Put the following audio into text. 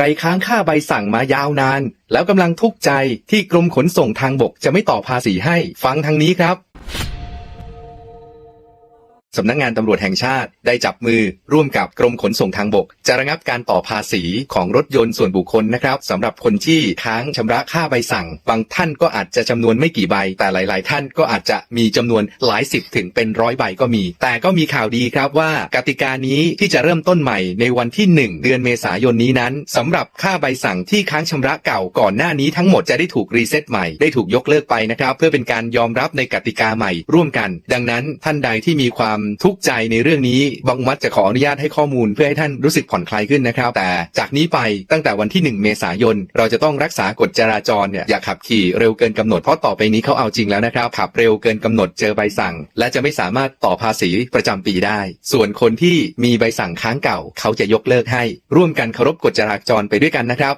ใครค้างค่าใบสั่งมายาวนาน แล้วกำลังทุกข์ใจที่กรมขนส่งทางบกจะไม่ต่อภาษีให้ ฟังทางนี้ครับ สำนักงานตำรวจแห่งชาติได้จับมือร่วมกับกรมขนส่งทางบก จะระงับการต่อภาษีของรถยนต์ส่วนบุคคลนะครับสำหรับคนที่ค้างชำระค่าใบสั่ง บางท่านก็อาจจะจำนวนไม่กี่ใบ แต่หลาย ๆ ท่านก็อาจจะมีจำนวนหลายสิบถึงเป็นร้อยใบก็มี แต่ก็มีข่าวดีครับว่ากติกานี้ที่จะเริ่มต้นใหม่ในวันที่ 1 เดือนเมษายนนี้นั้นสำหรับค่าใบสั่งที่ค้างชำระเก่าก่อนหน้านี้ทั้งหมดจะได้ถูกรีเซ็ตใหม่ได้ถูกยกเลิกไปนะครับ เพื่อเป็นการยอมรับในกติกาใหม่ร่วมกัน ดังนั้นท่านใดที่มีความทุกข์ใจในเรื่องนี้บางมัดจะขออนุญาตให้ข้อมูล เพื่อให้ท่านรู้สึกผ่อนคลายขึ้นนะครับ แต่จากนี้ไปตั้งแต่วันที่ 1 เมษายน เราจะต้องรักษากฎจราจรเนี่ยอย่าขับขี่เร็วเกินกำหนดเพราะต่อไปนี้เขาเอาจริงแล้วนะครับขับเร็วเกินกำหนดเจอใบสั่ง และจะไม่สามารถต่อภาษีประจำปีได้ ส่วนคนที่มีใบสั่งค้างเก่า เขาจะยกเลิกให้ ร่วมกันเคารพกฎจราจรไปด้วยกันนะครับ